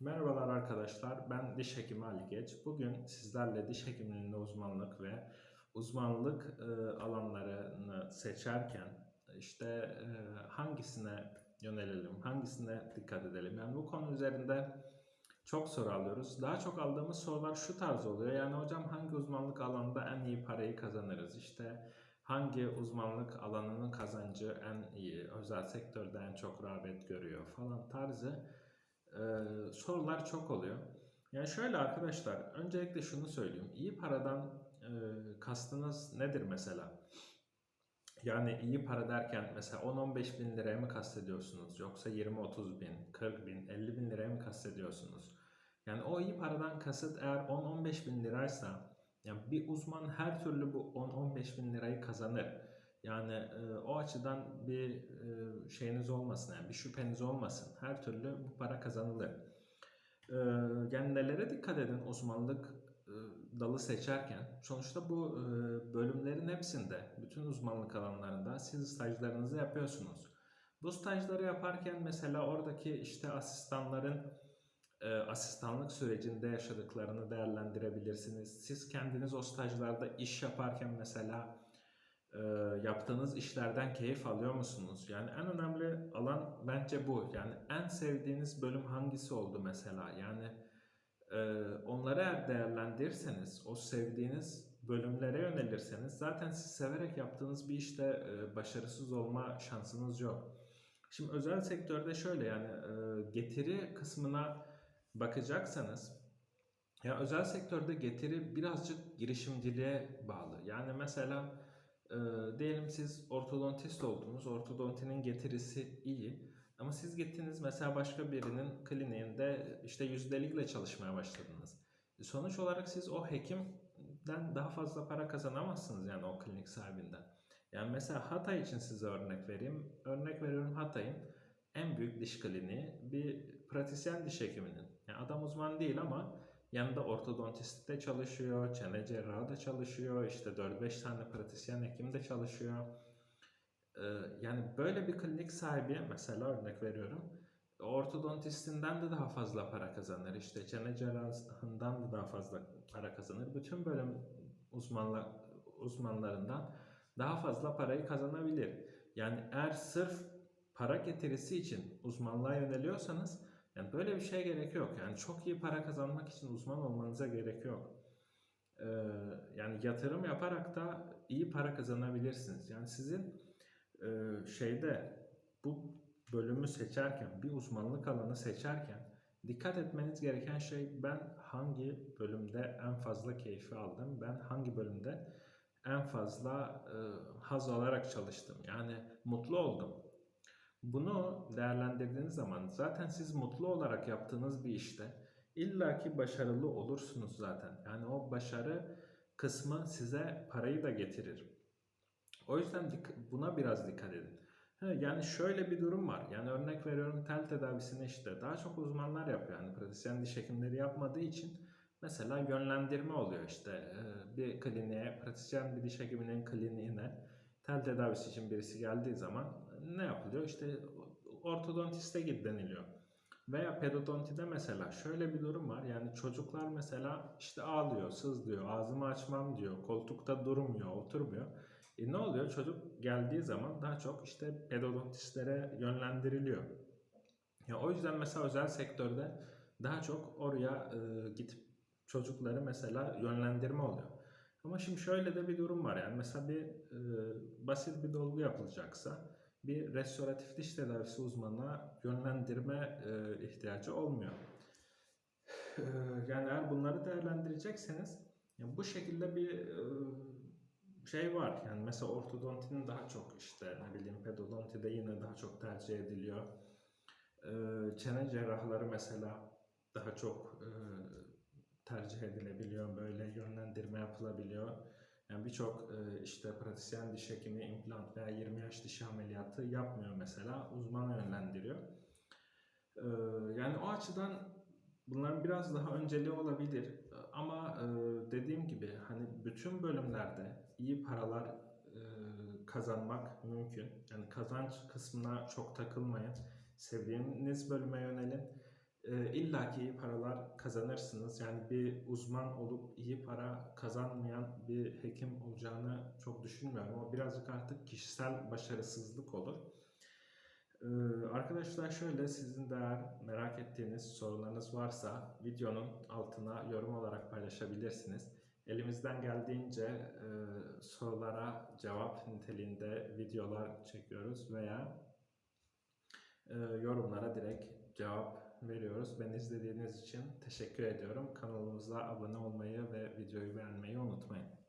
Merhabalar arkadaşlar, ben diş hekimi Ali Geç. Bugün sizlerle diş hekimliğinde uzmanlık ve uzmanlık e, alanlarını seçerken işte e, hangisine yönelelim, hangisine dikkat edelim? Yani bu konu üzerinde çok soru alıyoruz. Daha çok aldığımız sorular şu tarz oluyor. Yani hocam hangi uzmanlık alanında en iyi parayı kazanırız? İşte hangi uzmanlık alanının kazancı en iyi, özel sektörde en çok rağbet görüyor falan tarzı ee, sorular çok oluyor. Yani şöyle arkadaşlar, öncelikle şunu söyleyeyim. İyi paradan e, kastınız nedir mesela? Yani iyi para derken mesela 10-15 bin liraya mı kastediyorsunuz? Yoksa 20-30 bin, 40 bin, 50 bin liraya mı kastediyorsunuz? Yani o iyi paradan kasıt eğer 10-15 bin liraysa yani bir uzman her türlü bu 10-15 bin lirayı kazanır. Yani e, o açıdan bir e, şeyiniz olmasın, yani bir şüpheniz olmasın. Her türlü bu para kazanılır. E, yani nelere dikkat edin uzmanlık e, dalı seçerken? Sonuçta bu e, bölümlerin hepsinde, bütün uzmanlık alanlarında siz stajlarınızı yapıyorsunuz. Bu stajları yaparken mesela oradaki işte asistanların e, asistanlık sürecinde yaşadıklarını değerlendirebilirsiniz. Siz kendiniz o stajlarda iş yaparken mesela e, yaptığınız işlerden keyif alıyor musunuz? Yani en önemli alan bence bu. Yani en sevdiğiniz bölüm hangisi oldu mesela? Yani e, onları eğer değerlendirirseniz, o sevdiğiniz bölümlere yönelirseniz zaten siz severek yaptığınız bir işte e, başarısız olma şansınız yok. Şimdi özel sektörde şöyle yani e, getiri kısmına bakacaksanız ya özel sektörde getiri birazcık girişimciliğe bağlı. Yani mesela e, diyelim siz ortodontist oldunuz. Ortodontinin getirisi iyi. Ama siz gittiniz mesela başka birinin kliniğinde işte yüzdelikle çalışmaya başladınız. E, Sonuç olarak siz o hekimden daha fazla para kazanamazsınız yani o klinik sahibinden. Yani mesela Hatay için size örnek vereyim. Örnek veriyorum Hatay'ın en büyük diş kliniği bir pratisyen diş hekiminin. Yani adam uzman değil ama yanında ortodontist de çalışıyor, çene cerrahı da çalışıyor, işte 4-5 tane pratisyen hekim de çalışıyor. Ee, yani böyle bir klinik sahibi mesela örnek veriyorum. Ortodontistinden de daha fazla para kazanır. İşte çene cerrahından da daha fazla para kazanır. Bütün bölüm uzmanlar, uzmanlarından daha fazla parayı kazanabilir. Yani eğer sırf para getirisi için uzmanlığa yöneliyorsanız yani böyle bir şeye gerek yok. Yani çok iyi para kazanmak için uzman olmanıza gerek yok. Ee, yani yatırım yaparak da iyi para kazanabilirsiniz. Yani sizin e, şeyde bu bölümü seçerken, bir uzmanlık alanı seçerken dikkat etmeniz gereken şey ben hangi bölümde en fazla keyfi aldım, ben hangi bölümde en fazla e, haz alarak çalıştım. Yani mutlu oldum. Bunu değerlendirdiğiniz zaman zaten siz mutlu olarak yaptığınız bir işte illaki başarılı olursunuz zaten. Yani o başarı kısmı size parayı da getirir. O yüzden buna biraz dikkat edin. Yani şöyle bir durum var. Yani örnek veriyorum tel tedavisini işte daha çok uzmanlar yapıyor. Yani pratisyen diş hekimleri yapmadığı için mesela yönlendirme oluyor işte e, bir kliniğe, pratisyen bir diş hekiminin kliniğine tel tedavisi için birisi geldiği zaman ne yapılıyor? İşte ortodontiste git deniliyor. Veya pedodontide mesela şöyle bir durum var. Yani çocuklar mesela işte ağlıyor, sızlıyor, ağzımı açmam diyor, koltukta durmuyor, oturmuyor. E ne oluyor? Çocuk geldiği zaman daha çok işte pedodontistlere yönlendiriliyor. Ya o yüzden mesela özel sektörde daha çok oraya e, gidip çocukları mesela yönlendirme oluyor. Ama şimdi şöyle de bir durum var yani mesela bir e, basit bir dolgu yapılacaksa bir restoratif diş tedavisi uzmanına yönlendirme e, ihtiyacı olmuyor. E, yani eğer bunları değerlendirecekseniz yani bu şekilde bir e, şey var. Yani mesela ortodontinin daha çok işte ne bileyim pedodontide yine daha çok tercih ediliyor. E, çene cerrahları mesela daha çok e, tercih edilebiliyor. Böyle yönlendirme yapılabiliyor. Yani birçok e, işte pratisyen diş hekimi implant veya 20 yaş diş ameliyatı yapmıyor mesela. Uzmana yönlendiriyor. E, yani o açıdan bunların biraz daha önceliği olabilir. Ama e, dediğim gibi hani bütün bölümlerde iyi paralar kazanmak mümkün. Yani kazanç kısmına çok takılmayın. Sevdiğiniz bölüme yönelin. E, illaki iyi paralar kazanırsınız. Yani bir uzman olup iyi para kazanmayan bir hekim olacağını çok düşünmüyorum. O birazcık artık kişisel başarısızlık olur. Ee, arkadaşlar şöyle sizin de merak ettiğiniz sorularınız varsa videonun altına yorum olarak paylaşabilirsiniz. Elimizden geldiğince e, sorulara cevap niteliğinde videolar çekiyoruz veya e, yorumlara direkt cevap veriyoruz. Beni izlediğiniz için teşekkür ediyorum. Kanalımıza abone olmayı ve videoyu beğenmeyi unutmayın.